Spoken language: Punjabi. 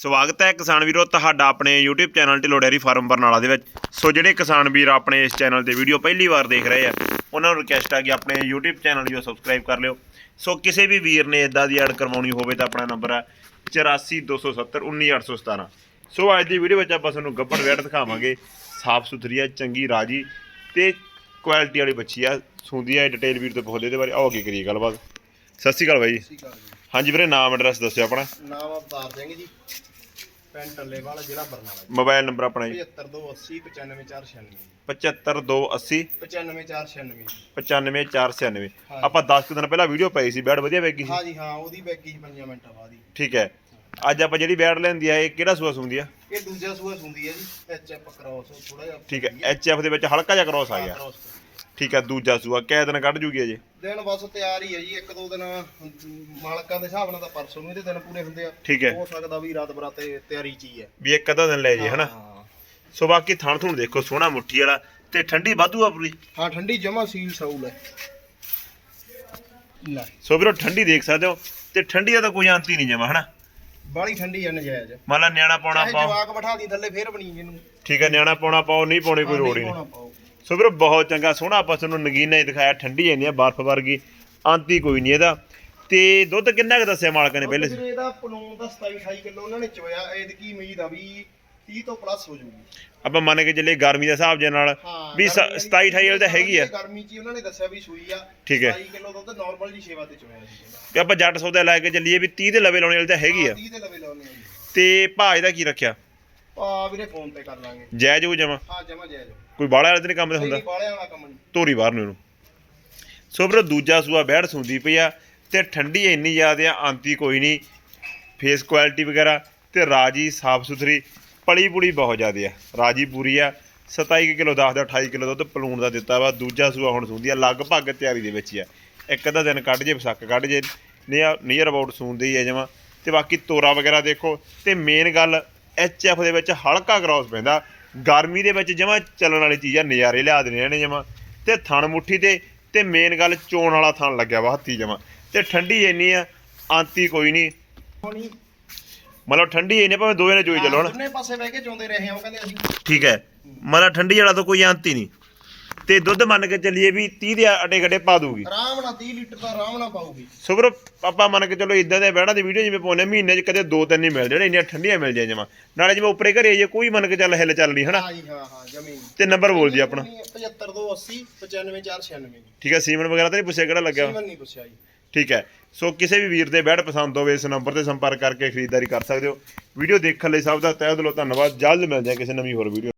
ਸਵਾਗਤ ਹੈ ਕਿਸਾਨ ਵੀਰੋ ਤੁਹਾਡਾ ਆਪਣੇ YouTube channel Dhillon dairy farm Barnala ਦੇ ਵਿੱਚ। ਸੋ ਜਿਹੜੇ ਕਿਸਾਨ ਵੀਰ ਆਪਣੇ ਇਸ ਚੈਨਲ ਤੇ ਵੀਡੀਓ ਪਹਿਲੀ ਵਾਰ ਦੇਖ ਰਹੇ ਆ, ਉਹਨਾਂ ਨੂੰ ਰਿਕਵੈਸਟ ਆ ਕਿ ਆਪਣੇ YouTube ਚੈਨਲ ਨੂੰ ਸਬਸਕ੍ਰਾਈਬ ਕਰ ਲਿਓ। ਸੋ ਕਿਸੇ ਵੀ ਵੀਰ ਨੇ ਇਦਾਂ ਦੀ ਐਡ ਕਰਵਾਉਣੀ ਹੋਵੇ ਤਾਂ ਆਪਣਾ ਨੰਬਰ ਹੈ 8427191817 ਸੋ ਅੱਜ ਦੀ ਵੀਡੀਓ ਵਿੱਚ ਆਪਾਂ ਤੁਹਾਨੂੰ ਗੱਬੜ ਵੇਟ ਦਿਖਾਵਾਂਗੇ। ਸਾਫ਼ ਸੁਥਰੀ ਹੈ ਚੰਗੀ ਰਾਜੀ ਤੇ ਕੁਆਲਿਟੀ ਵਾਲੀ ਬੱਚੀ ਆ। ਸੁਣਦੀ ਹੈ ਡਿਟੇਲ ਵੀਰ ਤੋਂ ਬਹੁਤ ਇਹਦੇ ਬਾਰੇ। ਆਓ ਕੀ ਕਰੀਏ ਗੱਲਬਾਤ। ਸਤਿ ਸ਼੍ਰੀ ਅਕਾਲ ਬਾਈ। ਜੀ ਸਤਿ ਸ਼੍ਰੀ ਅਕਾਲ ਜੀ। ਹਾਂਜੀ ਵੀਰੇ ਨਾਮ ਐਡਰੈਸ ਦੱਸਿਓ ਆਪਣਾ। ਨਾਮ ਅਵਤਾਰ ਸਿੰਘ ਜੀ। ਪਿੰਡ ਟੱਲੇਵਾਲ ਜ਼ਿਲ੍ਹਾ ਬਰਨਾਲਾ ਮੋਬਾਈਲ ਨੰਬਰ ਆਪਣਾ ਜੀ। 75280 95496 75280 95496 95496 ਹਾਂ। ਆਪਾਂ 10 ਕੁ ਦਿਨ ਪਹਿਲਾਂ ਵੀਡੀਓ ਪਾਈ ਸੀ ਬੈਡ ਵਧੀਆ ਵੇਗੀ ਸੀ? ਹਾਂ ਜੀ ਹਾਂ ਉਹਦੀ ਬੈਗੀ 5 ਮਿੰਟਾਂ ਬਾਅਦ ਹੀ ਠੀਕ ਹੈ। ਅੱਜ ਆਪਾਂ ਜਿਹੜੀ ਬੈਡ ਲੈਂਦੀ ਆ ਇਹ ਕਿਹੜਾ ਸੂਆ ਸੁੰਦੀ ਆ? ਇਹ ਦੂਜਾ ਸੂਆ ਹੁੰਦੀ ਹੈ ਜੀ ਐਚ ਐਫ ਕ੍ਰਾਸ ਥੋੜਾ ਜਿਹਾ ਠੀਕ ਹੈ। ਐਚ ਐਫ ਦੇ ਵਿੱਚ ਹਲਕਾ ਜਿਹਾ ਕ੍ਰੋਸ ਆ ਗਿਆ। ਠੀਕ ਹੈ ਦੂਜਾ ਸੂਆ। ਕਿਹ ਦਿਨ ਕੱਢ ਜੂਗੀ ਅਜੇ? ਦਿਨ ਬਸ ਤਿਆਰ ਹੀ ਹੈ ਜੀ ਇੱਕ ਦੋ ਦਿਨ ਮਾਲਕਾਂ ਦੇ ਹਿਸਾਬ ਨਾਲ ਤਾਂ ਪਰਸੋਂ ਨੂੰ ਇਹਦੇ ਦਿਨ ਪੂਰੇ ਹੁੰਦੇ ਆ। ਠੀਕ ਹੈ। ਹੋ ਸਕਦਾ ਵੀ ਰਾਤ ਬਰਾਤੇ ਤਿਆਰੀ ਚ ਹੀ ਹੈ। ਵੀ ਇੱਕ ਅੱਧਾ ਦਿਨ ਲੈ ਜੇ ਹਨਾ? ਸੋ ਬਾਕੀ ਥਣ ਥੁਣ ਦੇਖੋ ਸੋਹਣਾ ਮੁੱਠੀ ਵਾਲਾ ਤੇ ਠੰਡੀ ਵਾਧੂ ਆ ਪੂਰੀ? ਹਾਂ ਠੰਡੀ ਜਮਾ ਸੀਲ ਸੌਲ ਹੈ। ਲੈ। ਸੋ ਵੀਰੋ ਠੰਡੀ ਦੇਖ ਸਕਦੇ ਹੋ ਤੇ ਠੰਡੀ ਦਾ ਤਾਂ ਕੋਈ ਅੰਤ ਹੀ ਨਹੀਂ ਜਮਾ ਹਨਾ? ਬਾਲੀ ਠੰਡੀ ਹੈ ਨਜਾਇਜ਼। ਮੰਨ ਲਾ ਨਿਆਣਾ ਪਾਉਣਾ ਪਾਓ। ਜਵਾਕ ਬਿਠਾ ਦੀ ਥੱਲੇ ਫੇਰ ਬਣੀ ਇਹਨੂੰ। ਠੀਕ ਹੈ ਨਿਆਣਾ ਪਾਉਣਾ ਪਾਓ ਨਹੀਂ ਪਾਉਣੀ ਕੋਈ ਹੀ ਨਹੀਂ ਸੋ ਵੀਰੋ ਬਹੁਤ ਚੰਗਾ ਸੋਹਣਾ ਆਪਾਂ ਤੁਹਾਨੂੰ ਨਗੀਨਾ ਹੀ ਦਿਖਾਇਆ ਠੰਡੀ ਇੰਨੀ ਆ ਬਰਫ਼ ਵਰਗੀ ਆਂਤੀ ਕੋਈ ਨਹੀਂ ਇਹਦਾ। ਤੇ ਦੁੱਧ ਕਿੰਨਾ ਕੁ ਦੱਸਿਆ ਮਾਲਕਾਂ ਨੇ ਪਹਿਲੇ? ਇਹਦਾ ਪਲੂਨ ਦਾ 27 28 ਕਿਲੋ ਉਹਨਾਂ ਨੇ ਚੋਇਆ ਐਤਕੀ ਉਮੀਦ ਆ ਵੀ 30 ਤੋਂ ਪਲੱਸ ਹੋ ਜਾਊਗੀ। ਆਪਾਂ ਮੰਨ ਕੇ ਚੱਲੇ ਗਰਮੀ ਦੇ ਹਿਸਾਬ ਦੇ ਨਾਲ ਹਾਂ ਵੀ 27 28 ਵਾਲੀ ਤਾਂ ਹੈਗੀ ਆ। ਗਰਮੀ ਚ ਹੀ ਉਹਨਾਂ ਨੇ ਦੱਸਿਆ ਵੀ ਸੂਈ ਆ ਠੀਕ ਹੈ। 27 ਕਿਲੋ ਦੁੱਧ ਨਾਰਮਲ ਜੀ ਸੇਵਾ ਤੇ ਚੋਇਆ ਸੀ। ਕਹਿੰਦਾ ਤੇ ਆਪਾਂ ਜੱਟ ਸੌਦਾ ਲੈ ਕੇ ਚੱਲੀਏ ਵੀ 30 ਦੇ ਲਵੇ ਲਾਉਣੇ ਵਾਲੀ ਤਾਂ ਹੈਗੀ ਆ। 30 ਦੇ ਲਵੇ ਲਾਉਣੇ ਆ ਜੀ। ਤੇ ਭਾਅ ਇਹਦਾ ਕੀ ਰੱਖਿਆ? ਆ ਵੀਰੇ ਫੋਨ ਤੇ ਕਰ ਲਾਂਗੇ। ਜਾਇਜ਼ ਹੋ ਜਮਾ? ਹਾਂ ਜਮਾ ਜਾਇਜ਼ ਕੋਈ ਬਾਹਲਾ ਵਾਲੇ ਤੇ ਨਹੀਂ ਕੰਮ ਤੇ ਹੁੰਦਾ? ਨਹੀਂ ਬਾਲਿਆਂ ਵਾਲਾ ਕੰਮ ਨਹੀਂ। ਧੋਰੀ ਬਾਹਰ ਨੂੰ ਇਹਨੂੰ। ਸੋ ਵੀਰੋ ਦੂਜਾ ਸੂਆ ਬੈੜ ਸੁੰਦੀ ਪਈ ਆ ਤੇ ਠੰਡੀ ਇੰਨੀ ਜ਼ਿਆਦਾ ਆ ਆਂਤੀ ਕੋਈ ਨਹੀਂ। ਫੇਸ ਕੁਆਲਿਟੀ ਵਗੈਰਾ ਤੇ ਰਾਜੀ ਸਾਫ਼ ਸੁਥਰੀ ਪਲੀ ਪੁਲੀ ਬਹੁਤ ਜ਼ਿਆਦਾ ਆ। ਰਾਜੀ ਪੂਰੀ ਆ 27 ਕਿਲੋ 10 ਦਾ 28 ਕਿਲੋ ਦੁੱਧ ਪਲੂਣ ਦਾ ਦਿੱਤਾ ਵਾ। ਦੂਜਾ ਸੂਆ ਹੁਣ ਸੁੰਦੀ ਆ ਲਗਭਗ ਤਿਆਰੀ ਦੇ ਵਿੱਚ ਆ। ਇੱਕ ਅੱਧਾ ਦਿਨ ਕੱਢ ਜੇ ਵਿਸੱਕ ਕੱਢ ਜੇ ਨੀਅਰ ਅਬਾਊਟ ਸੁੰਦੀ ਆ ਜਮਾ। ਤੇ ਬਾਕੀ ਤੋਰਾ ਵਗੈਰਾ ਦੇਖੋ। ਤੇ ਮੇਨ ਗੱਲ ਐਚ ਐਫ ਦੇ ਵਿੱਚ ਹਲਕਾ ਕ੍ਰਾਸ ਪੈਂਦਾ। ਗਰਮੀ ਦੇ ਵਿੱਚ ਜਮਾ ਚੱਲਣ ਵਾਲੀ ਚੀਜ਼ ਆ ਨਜ਼ਾਰੇ ਲਿਆ ਦੇਣੇ ਨੇ ਜਮਾ। ਤੇ ਥਣ ਮੁੱਠੀ ਤੇ ਤੇ ਮੇਨ ਗੱਲ ਚੋਣ ਵਾਲਾ ਥਣ ਲੱਗਿਆ ਵਾ ਹੱਥੀ ਜਮਾ। ਤੇ ਠੰਡੀ ਇੰਨੀ ਆ ਆਂਤੀ ਕੋਈ ਨਹੀਂ ਹੋਣੀ ਮਤਲਬ ਠੰਡੀ ਇੰਨੀ ਭਾਵੇਂ ਦੋਵੇਂ ਨੇ ਚੋਈ ਚੱਲੋ ਹਣਾ ਦੋਨੇ ਪਾਸੇ ਬਹਿ ਕੇ ਚੋਂਦੇ ਰਹੇ ਆ ਉਹ ਕਹਿੰਦੇ ਅਸੀਂ ਠੀਕ ਹੈ। ਮਤਲਬ ਠੰਡੀ ਵਾਲਾ ਤਾਂ ਕੋਈ ਆਂਤੀ ਨਹੀਂ ਤੇ ਦੁੱਧ ਮੰਨ ਕੇ ਚੱਲੀਏ ਵੀ 30 ਦੇ ਅਟੇ ਗੱਡੇ ਪਾ ਦੂਗੀ। ਆਰਾਮ ਨਾਲ 30 ਲੀਟਰ ਦਾ ਆਰਾਮ ਨਾਲ ਪਾਉਗੀ ਸੁਬਰ ਆਪਾਂ ਮੰਨ ਕੇ ਚਲੋ ਇਦਾਂ ਦੇ ਬਹਿਣਾ ਦੀ ਵੀਡੀਓ ਜਿਵੇਂ ਪਾਉਨੇ ਮਹੀਨੇ 'ਚ ਕਦੇ ਦੋ ਤਿੰਨ ਹੀ ਮਿਲ ਜਿਹੜੇ ਇੰਨੀਆਂ ਠੰਡੀਆਂ ਮਿਲ ਜਾਏ ਜਮਾ। ਨਾਲੇ ਜਿਵੇਂ ਉੱਪਰੇ ਘਰੇ ਜੇ ਕੋਈ ਮੰਨ ਕੇ ਚੱਲ ਹਿੱਲ ਚੱਲਣੀ ਹਨਾ? ਹਾਂ ਜੀ ਹਾਂ ਹਾਂ ਜ਼ਮੀਨ। ਤੇ ਨੰਬਰ ਬੋਲ ਜੀ ਆਪਣਾ। 75280 95496 ਠੀਕ ਹੈ ਸੀਮਨ ਵਗੈਰਾ ਤਾਂ ਨਹੀਂ ਪੁੱਛਿਆ ਕਿਹੜਾ ਲੱਗਿਆ? ਸੀਮਨ ਨਹੀਂ ਪੁੱਛਿਆ ਜੀ। ਠੀਕ ਹੈ ਸੋ ਕਿਸੇ ਵੀ ਵੀਰ ਦੇ ਬੈਡ ਪਸੰਦ ਹੋਵੇ ਇਸ ਨੰਬਰ ਤੇ ਸੰਪਰਕ ਕਰਕੇ ਖਰੀਦਦਾਰੀ ਕਰ ਸਕਦੇ ਹੋ। ਵੀਡੀਓ ਦੇਖਣ ਲਈ ਸਭ ਦਾ ਤਹਿ ਦਿਲੋਂ ਧੰਨਵਾਦ ਜਲਦ ਮਿਲਦੇ ਹਾਂ ਕਿਸੇ ਨਵੀਂ ਹੋਰ ਵੀਡੀਓ